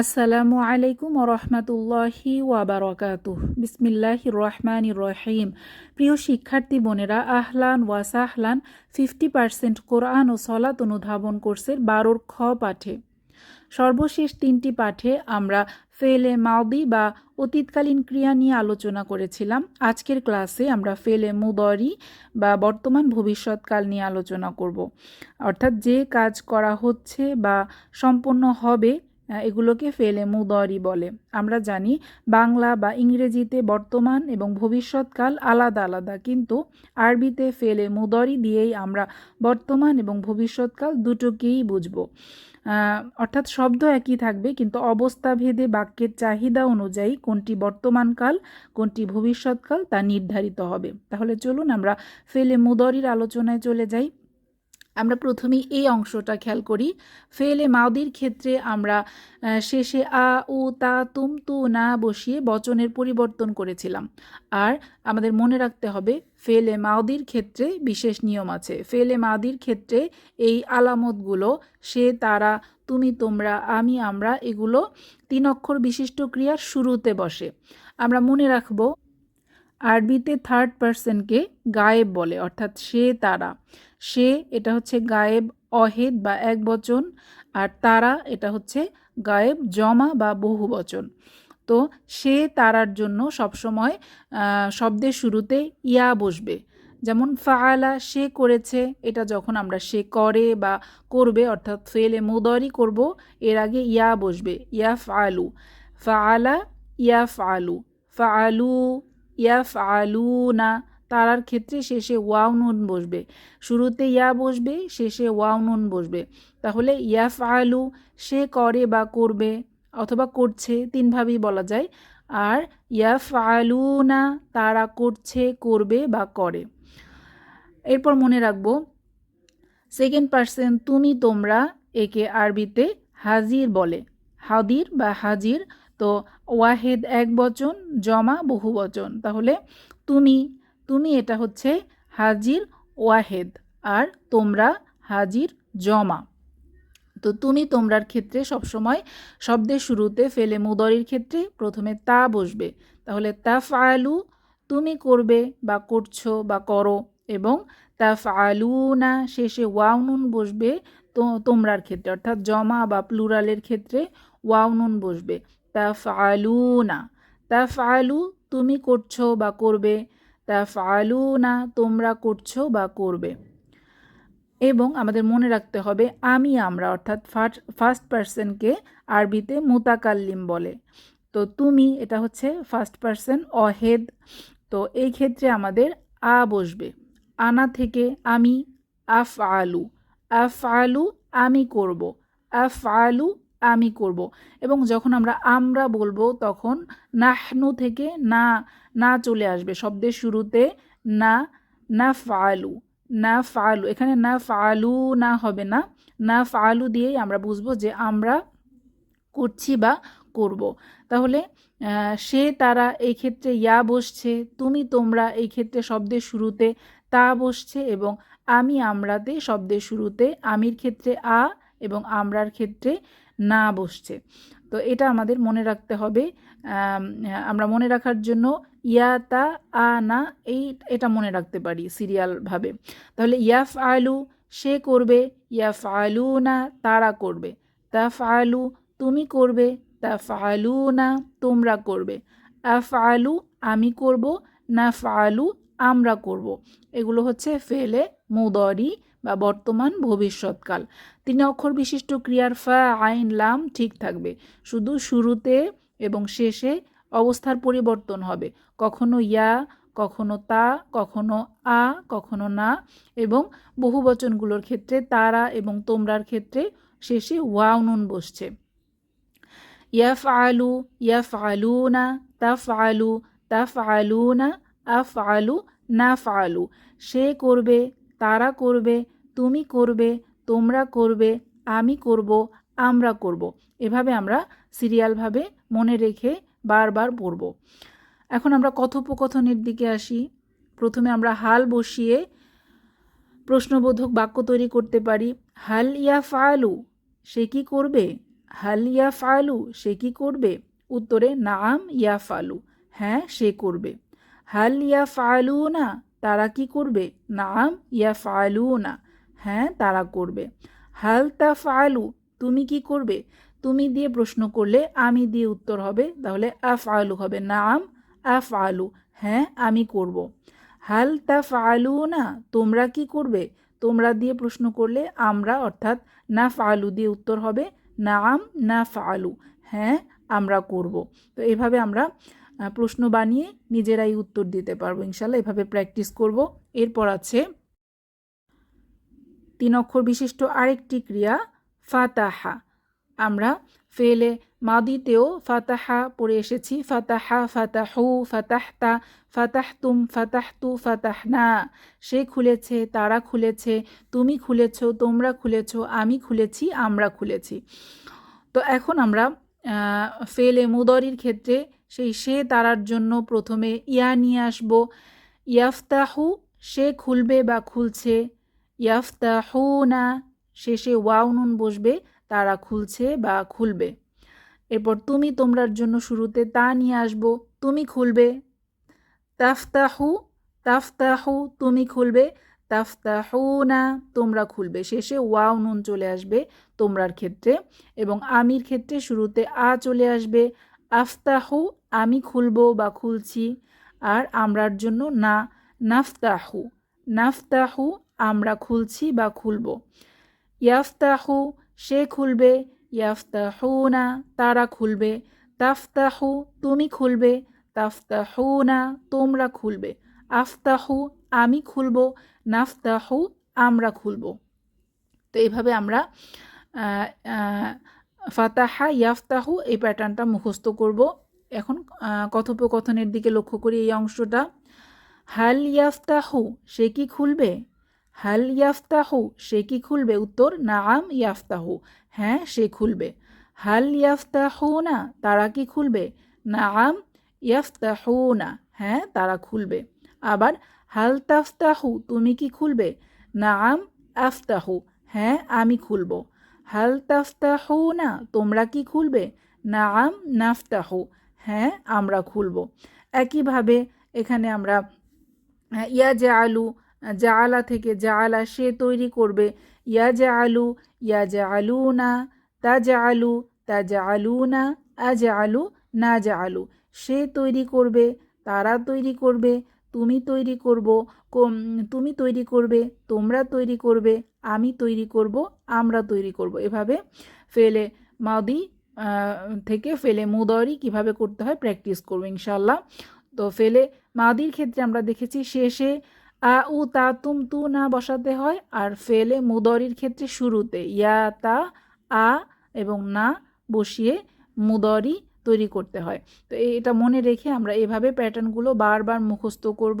আসসালামু আলাইকুম রহমতুল্লাহি ওয়াবারকাতুহ। বিসমিল্লাহ রহমান রহিম প্রিয় শিক্ষার্থী বোনেরা, আহলান ওয়াসাহলান ফিফটি পার্সেন্ট কোরআন ও সলাত অনুধাবন কোর্সের বারোর খ পাঠে। সর্বশেষ তিনটি পাঠে আমরা ফেলে মাউদি বা অতীতকালীন ক্রিয়া নিয়ে আলোচনা করেছিলাম। আজকের ক্লাসে আমরা ফেলে মুদরি বা বর্তমান ভবিষ্যৎকাল নিয়ে আলোচনা করব। অর্থাৎ যে কাজ করা হচ্ছে বা সম্পন্ন হবে এগুলোকে ফেলে মুদরি বলে। আমরা জানি বাংলা বা ইংরেজিতে বর্তমান এবং ভবিষ্যৎকাল আলাদা আলাদা, কিন্তু আরবিতে ফেলে মুদরি দিয়েই আমরা বর্তমান এবং ভবিষ্যৎকাল দুটোকেই বুঝব। অর্থাৎ শব্দ একই থাকবে, কিন্তু অবস্থা ভেদে বাক্যের চাহিদা অনুযায়ী কোনটি বর্তমানকাল, কোনটি ভবিষ্যৎকাল তা নির্ধারিত হবে। তাহলে চলুন আমরা ফেলে মুদরির আলোচনায় চলে যাই। আমরা প্রথমেই এই অংশটা খেয়াল করি। ফেলে মাউদির ক্ষেত্রে আমরা শেষে আ, উ, তা, তুম, তু, না বসিয়ে বচনের পরিবর্তন করেছিলাম। আর আমাদের মনে রাখতে হবে, ফেলে মাউদির ক্ষেত্রে বিশেষ নিয়ম আছে। ফেলে মাউদির ক্ষেত্রে এই আলামতগুলো, সে, তারা, তুমি, তোমরা, আমি, আমরা, এগুলো তিন অক্ষর বিশিষ্ট ক্রিয়ার শুরুতে বসে। আমরা মনে রাখব আরবিতে থার্ড পার্সনকে গায়েব বলে, অর্থাৎ সে তারা। সে এটা হচ্ছে গায়েব, অহেদ বা এক বচন, আর তারা এটা হচ্ছে গায়েব, জমা বা বহু বচন। তো সে তারার জন্য সবসময় শব্দের শুরুতে ইয়া বসবে। যেমন, ফাআলা, সে করেছে, এটা যখন আমরা সে করে বা করবে, অর্থাৎ ফেলে মুদরি করব, এর আগে ইয়া বসবে ইয়া ফালু ফাআলা ইয়া ফালু ফালু ইয়াফ আলু না তারার ক্ষেত্রে শেষে ওয়াও নুন বসবে। শুরুতে ইয়া বসবে, শেষে ওয়াও নুন বসবে। তাহলে ইয়াফ আলু সে করে বা করবে অথবা করছে তিনভাবেই বলা যায়। আর ইয়াফ আলু না তারা করছে, করবে বা করে। এরপর মনে রাখব সেকেন্ড পার্সন তুমি তোমরা একে আরবিতে হাজির বলে। হাদির বা হাজির তো ওয়াহেদ এক বচন, জমা বহু বচন। তাহলে তুমি তুমি এটা হচ্ছে হাজির ওয়াহেদ আর তোমরা হাজির জমা। তো তুমি তোমরার ক্ষেত্রে সবসময় শব্দের শুরুতে ফেলে মুদরির ক্ষেত্রে প্রথমে তা বসবে। তাহলে তা ফালু তুমি করবে বা করছ বা করো এবং তা ফালু না শেষে ওয়াউনুন বসবে তো তোমরার ক্ষেত্রে অর্থাৎ জমা বা প্লুরালের ক্ষেত্রে ওয়াউনুন বসবে। তা ফালু না তা ফালু তুমি করছ বা করবে তা ফালু না তোমরা করছ বা করবে। এবং আমাদের মনে রাখতে হবে, আমি আমরা, অর্থাৎ ফার্স্ট ফার্স্ট পার্সনকে আরবিতে মুতাকাল্লিম বলে। তো তুমি, এটা হচ্ছে ফার্স্ট পার্সন অহেদ। তো এই ক্ষেত্রে আমাদের আ বসবে। আনা থেকে আমি আফ আলু আফ আলু আমি করব আফ আলু আমি করব। এবং যখন আমরা আমরা বলব, তখন নাহনু থেকে না না চলে আসবে। শব্দের শুরুতে না না ফালু না ফালু। এখানে না ফালু না হবে না। না ফালু দিয়েই আমরা বুঝব যে আমরা করছি বা করব। তাহলে সে তারা এই ক্ষেত্রে ইয়া বসছে, তুমি তোমরা এই ক্ষেত্রে শব্দের শুরুতে তা বসছে এবং আমি আমরাতে শব্দের শুরুতে আমির ক্ষেত্রে আ এবং আমরার ক্ষেত্রে না বসছে। তো এটা আমাদের মনে রাখতে হবে। আমরা মনে রাখার জন্য ইয়াতা আ, না, এই, এটা মনে রাখতে পারি সিরিয়ালভাবে। তাহলে ইয়াফ আলু সে করবে ইয়াফ আলু না তারা করবে। তাফ আলু তুমি করবে তাফ আলু না তোমরা করবে। আফ আলু আমি করব না ফালু আমরা করব। এগুলো হচ্ছে ফেলে মুদরি বা বর্তমান ভবিষ্যৎকাল। তিন অক্ষর বিশিষ্ট ক্রিয়ার ফা, আইন, লাম ঠিক থাকবে। শুধু শুরুতে এবং শেষে অবস্থার পরিবর্তন হবে। কখনো ইয়া, কখনো তা, কখনো আ, কখনো না এবং বহু বচনগুলোর ক্ষেত্রে তারা এবং তোমরার ক্ষেত্রে শেষে ওয়াও নুন বসছে। ইয়াফ আলু ইয়াফ আলু না তাফ আলু তাফ আলু না আফ আলু না ফালু সে করবে তারা করবে, তুমি করবে, তোমরা করবে, আমি করব, আমরা করব। এভাবে আমরা সিরিয়ালভাবে মনে রেখে বারবার পড়ব। এখন আমরা কথোপকথনের দিকে আসি। প্রথমে আমরা হাল বসিয়ে প্রশ্নবোধক বাক্য তৈরি করতে পারি। হাল ইয়া ফালু, সে কি করবে? হাল ইয়াফআলু সে কি করবে? উত্তরে, নাম ইয়াফআলু হ্যাঁ সে করবে। হাল ইয়াফআলুনা তারা কি করবে? নাম ইয়া ফালু না হ্যাঁ তারা করবে। হাল তাফআলু, তুমি কি করবে? তুমি দিয়ে প্রশ্ন করলে আমি দিয়ে উত্তর হবে, তাহলে আফ আলু হবে। নাম আফ আলু হ্যাঁ আমি করব। হাল তাফ আলু না তোমরা কি করবে? তোমরা দিয়ে প্রশ্ন করলে আমরা, অর্থাৎ না ফালু দিয়ে উত্তর হবে, নাম না ফালু হ্যাঁ আমরা করব। তো এভাবে আমরা প্রশ্ন বানিয়ে নিজেরাই উত্তর দিতে পারব, ইনশাল্লাহ এভাবে প্র্যাকটিস করব। এরপর আছে তিন অক্ষর বিশিষ্ট আরেকটি ক্রিয়া, ফাতাহা। আমরা ফেলে মাদিতেও ফাতাহা পড়ে এসেছি, ফাতাহা, ফাতাহু, ফাতাহতা, ফাতাহতুম, ফাতাহতু, ফাতাহনা। সে খুলেছে, তারা খুলেছে, তুমি খুলেছ, তোমরা খুলেছ, আমি খুলেছি, আমরা খুলেছি। তো এখন আমরা ফেলে মুদরির ক্ষেত্রে সেই সে তারার জন্য প্রথমে ইয়া নিয়ে আসব। ইয়াফতাহু, সে খুলবে বা খুলছে। ইয়াফতাহু না শেষে ওয়াউনুন বসবে, তারা খুলছে বা খুলবে। এরপর তুমি তোমরার জন্য শুরুতে তা নিয়ে আসব, তুমি খুলবে। তাফতাহু তাফতাহু, তুমি খুলবে। তাফতাহু না তোমরা খুলবে। শেষে ওয়াও নুন চলে আসবে তোমরার ক্ষেত্রে এবং আমির ক্ষেত্রে শুরুতে আ চলে আসবে। আফতাহু আমি খুলবো বা খুলছি, আর আমরার জন্য না, নাফতাহু নাফতাহু আমরা খুলছি বা খুলব। ইয়াফতাহু, সে খুলবে ইয়াফতাহু না তারা খুলবে। তাফতাহু, তুমি খুলবে তাফতাহু না তোমরা খুলবে। আফতাহু, আমি খুলব, নাফতাহু, আমরা খুলব। তো এইভাবে আমরা ফাতাহা, ইয়াফতাহু এই প্যাটার্নটা মুখস্থ করব। এখন কথোপকথনের দিকে লক্ষ্য করি এই অংশটা। হাল ইয়াফতাহু, সে কি খুলবে? হাল ইয়াফতাহু, সে কি খুলবে? উত্তর নাম ইয়াফতাহু। হ্যাঁ সে খুলবে। হাল ইয়াফতাহু না তারা কি খুলবে? নাম ইয়াফতাহু না হ্যাঁ তারা খুলবে। আবার, হাল তাফতাহু, তুমি কি খুলবে? নাম আফতাহু হ্যাঁ আমি খুলব। হাল তাফতাহু না তোমরা কি খুলবে? নাম নাফতাহু হ্যাঁ আমরা খুলব। একইভাবে এখানে আমরা, ইয়া যে আলু জাআলা থেকে জাআলা সে তৈরি করবে। ইয়া জা আলু ইয়া জা আলু না তা জা আলু তা জা আলু না আ জা আলু না জা আলু সে তৈরি করবে, তারা তৈরি করবে, তুমি তৈরি করব তুমি তৈরি করবে, তোমরা তৈরি করবে, আমি তৈরি করব, আমরা তৈরি করব। এভাবে ফেলে মাদি থেকে ফেলে মুদরি কীভাবে করতে হয় প্র্যাকটিস করব ইনশাল্লাহ তো ফেলে মাদির ক্ষেত্রে আমরা দেখেছি শেষে আ উ তা তুম তু না বসাতে হয় আর ফেলে মুদরির ক্ষেত্রে শুরুতে ইয়া, তা, আ এবং না বসিয়ে মুদরি তৈরি করতে হয়। তো এটা মনে রেখে আমরা এভাবে প্যাটার্নগুলো বারবার মুখস্থ করব।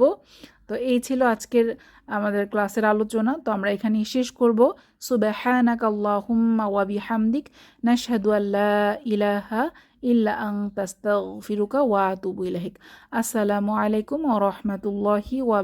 তো এই ছিল আজকের আমাদের ক্লাসের আলোচনা। তো আমরা এখানে শেষ করব। সুবাহানাক আল্লাহুম্মা ওয়া বিহামদিক। নাশহাদু আল্লাহ ইলাহা ইল্লা আং তাস্তাগফিরুকা ওয়া আতুবু আসসালামু আলাইকুম ওয়া রাহমাতুল্লাহি ওয়া